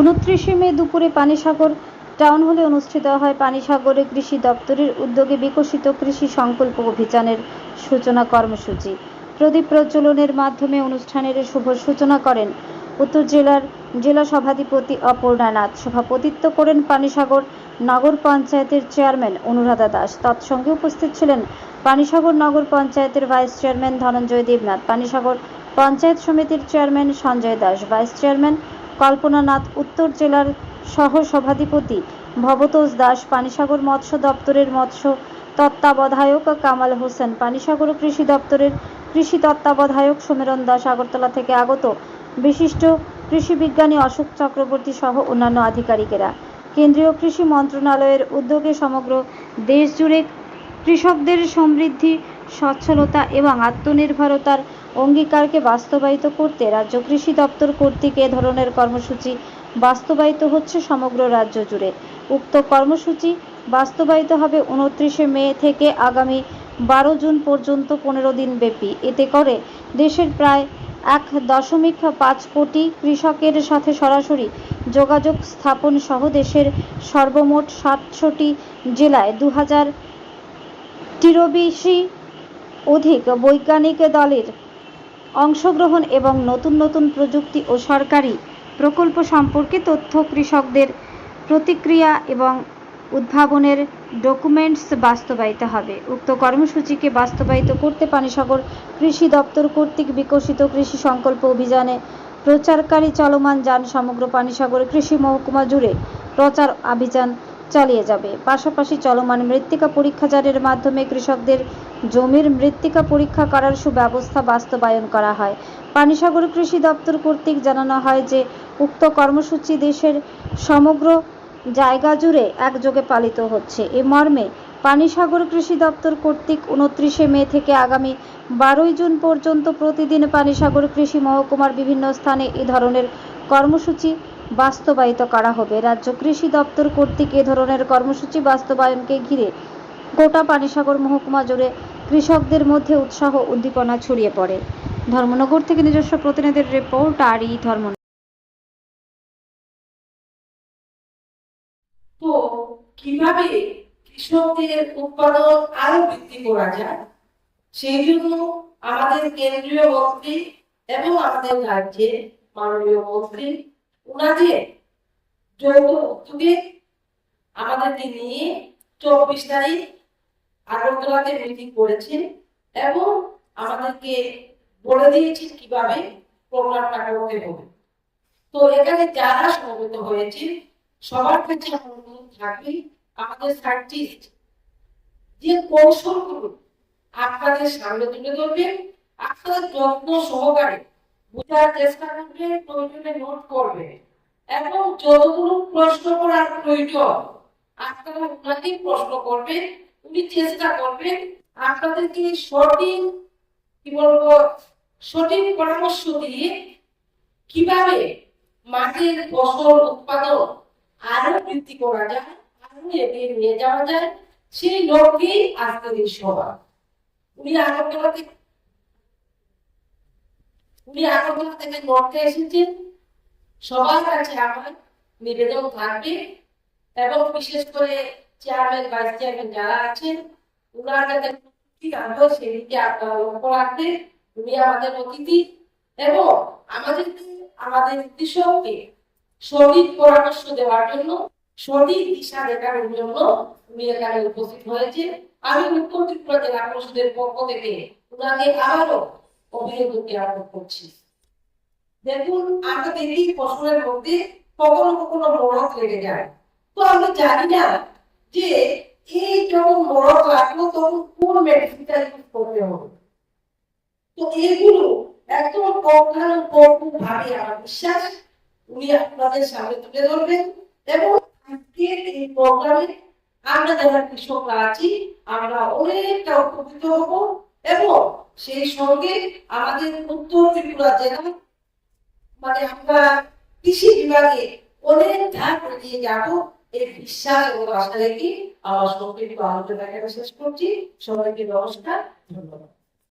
উনত্রিশে মে দুপুরে পানিসাগর টাউন হলে অনুষ্ঠিত হয় পানিসাগরে কৃষি দপ্তরের উদ্যোগে বিকশিত কৃষি সংকল্প অভিযানের সূচনা কর্মসূচি। প্রদীপ প্রজ্বলনের মাধ্যমে অনুষ্ঠানের শুভ সূচনা করেন উত্তর জেলার জেলা সভাধিপতি অপর্ণা নাথ। সভাপতিত্ব করেন পানিসাগর নগর পঞ্চায়েতের চেয়ারম্যান অনুরাধা দাস। তৎসঙ্গে উপস্থিত ছিলেন পানিসাগর নগর পঞ্চায়েতের ভাইস চেয়ারম্যান ধনঞ্জয় দেবনাথ। পানিসাগর পঞ্চায়েত সমিতির chairman Sanjay Das. Vice chairman Kalpana Nath উত্তর জেলার সহ সভাধিপতি ভবতোষ দাস, পানিসাগর মৎস্য দপ্তরের মৎস্য তত্ত্বাবধায়ক কামাল হোসেন, পানিসাগর কৃষি দপ্তরের কৃষি তত্ত্বাবধায়ক সমীরণ দাস আগরতলা থেকে আগত বিশিষ্ট কৃষি বিজ্ঞানী অশোক চক্রবর্তী সহ অন্যান্য আধিকারিকেরা। কেন্দ্রীয় কৃষি মন্ত্রণালয়ের উদ্যোগে সমগ্র দেশ জুড়ে কৃষকদের সমৃদ্ধি সচ্ছলতা এবং আত্মনির্ভরতার অঙ্গীকারকে বাস্তবায়িত করতে রাজ্য কৃষি দপ্তর কর্তৃক এ ধরনের কর্মসূচি বাস্তবায়িত হচ্ছে সমগ্র রাজ্য জুড়ে। উক্ত কর্মসূচি বাস্তবায়িত হবে উনত্রিশে মে থেকে আগামী বারো জুন পর্যন্ত পনেরো দিন ব্যাপী এতে করে দেশের প্রায় এক দশমিক পাঁচ কোটি কৃষকের সাথে সরাসরি যোগাযোগ স্থাপন সহ দেশের সর্বমোট সাতশোটি জেলায় দু হাজার টিরও বেশি অধিক বৈজ্ঞানিক দলের অংশগ্রহণ এবং নতুন নতুন প্রযুক্তি ও সরকারি প্রকল্প সম্পর্কে তথ্য কৃষকদের প্রতিক্রিয়া এবং উদ্ভাবনের ডকুমেন্টস বাস্তবায়িত হবে। উক্ত কর্মসূচিকে বাস্তবায়িত করতে পানিসাগর কৃষি দপ্তর কর্তৃক বিকশিত কৃষি সংকল্প অভিযানে প্রচারকারী চলমান যান সমগ্র পানিসাগর কৃষি মহকুমা জুড়ে প্রচার অভিযান চালিয়ে যাবে। পাশাপাশি চলমান মৃত্তিকা পরীক্ষাজারের মাধ্যমে কৃষকদের জমির মৃত্তিকা পরীক্ষা করার সুব্যবস্থা বাস্তবায়ন করা হয়। পানিসাগর কৃষি দপ্তর কর্তৃক জানানো হয় যে, উক্ত কর্মসূচি দেশের সমগ্র জায়গা জুড়ে একযোগে পালিত হচ্ছে। এ মর্মে পানিসাগর কৃষি দপ্তর কর্তৃক উনত্রিশে মে থেকে আগামী বারোই জুন পর্যন্ত প্রতিদিন পানিসাগর কৃষি মহকুমার বিভিন্ন স্থানে এ ধরনের কর্মসূচি বাস্তবায়িত করা হবে। রাজ্য কৃষি দপ্তর কর্তৃক এ ধরনের কর্মসূচি বাস্তবায়নকে ঘিরে গোটা পানিসাগর মহকুমা জুড়ে কৃষকদের মধ্যে উৎসাহ উদ্দীপনা ছড়িয়ে পড়ে। ধর্মনগর থেকে নিজস্ব প্রতিনিধির রিপোর্ট আর ই ধর্ম কীভাবে কৃষকদের উৎপাদন আরও বৃদ্ধি করা যায়? সেই জন্য আমাদের কেন্দ্রীয় মন্ত্রী এবং আমাদের রাজ্যের মাননীয় মন্ত্রী ওনাদের যৌথ উদ্যোগে আমাদেরকে নিয়ে চব্বিশ তারিখ আগরতলাতে মিটিং করেছেন এবং আমাদেরকে বলে দিয়েছেন কীভাবে প্রোগ্রামটা করতে হবে। তো এখানে যারা সমবেত হয়েছে সবার কাছে অনুরোধ থাকবে, আমাদের সায়েন্টিস্ট যে কৌশলগুলো আপনাদের সামনে তুলে ধরবেন আপনাদের যত্ন সহকারে বোঝার চেষ্টা করবে, প্রয়োজনে নোট করবে এবং যতগুলো প্রশ্ন করার প্রয়োজন, আপনারা ওনাকে প্রশ্ন করবেন উনি চেষ্টা করবেন আপনাদেরকে সঠিক, কি বলব, সঠিক পরামর্শ দিয়ে কীভাবে মাটির ফসল উৎপাদন আরও বৃদ্ধি করা যায়, আরও এগিয়ে নিয়ে যাওয়া যায়, সেই লক্ষ্যেই আজকের এই সভা। উনি আগরতলা থেকে উনি আগরতলা থেকে করতে এসেছেন। সবার কাছে আমার নিবেদন থাকবে এবং বিশেষ করে চেয়ারম্যান ভাইস চেয়ারম্যান যারা আছেন ওনার যাতে আনব সেদিকে লক্ষ্য রাখবে উনি আমাদের অতিথি। এবং আমাদের আমাদের কৃষককে সঠিক পরামর্শ দেওয়ার জন্য, সঠিক দিশা দেখানোর জন্য উনি এখানে উপস্থিত হয়েছে। আমি উত্তর ত্রিপুরা জেলা পরিষদের পক্ষ থেকে ওনাকে আবারও অভিনন্দন জ্ঞাপন করছি। দেখুন, আমরা দেখি ফসলের মধ্যে কখনো কখনো মরক লেগে যায়। তো আমরা জানি না যে এই যখন মরক লাগল, তখন কোন মেডিসিনটা ইউজ করতে হবে? তো এগুলো একদম অজ্ঞান ভাবে, আমার বিশ্বাস, উনি আপনাদের সামনে তুলে ধরবেন। এবং আজকের এই প্রোগ্রামে আমরা যারা কৃষকরা আছি, আমরা অনেকটা উপকৃত হব। এবং সেই সঙ্গে আমাদের উত্তর ত্রিপুরা জেলা মানে আমরা কৃষি বিভাগে অনেক ধাপ এগিয়ে যাব। এই বিশ্বাস এবং আশা রেখে আমার সংক্ষিপ্ত আলোচনাকে শেষ করছি। সবাইকে নমস্কার ধন্যবাদ।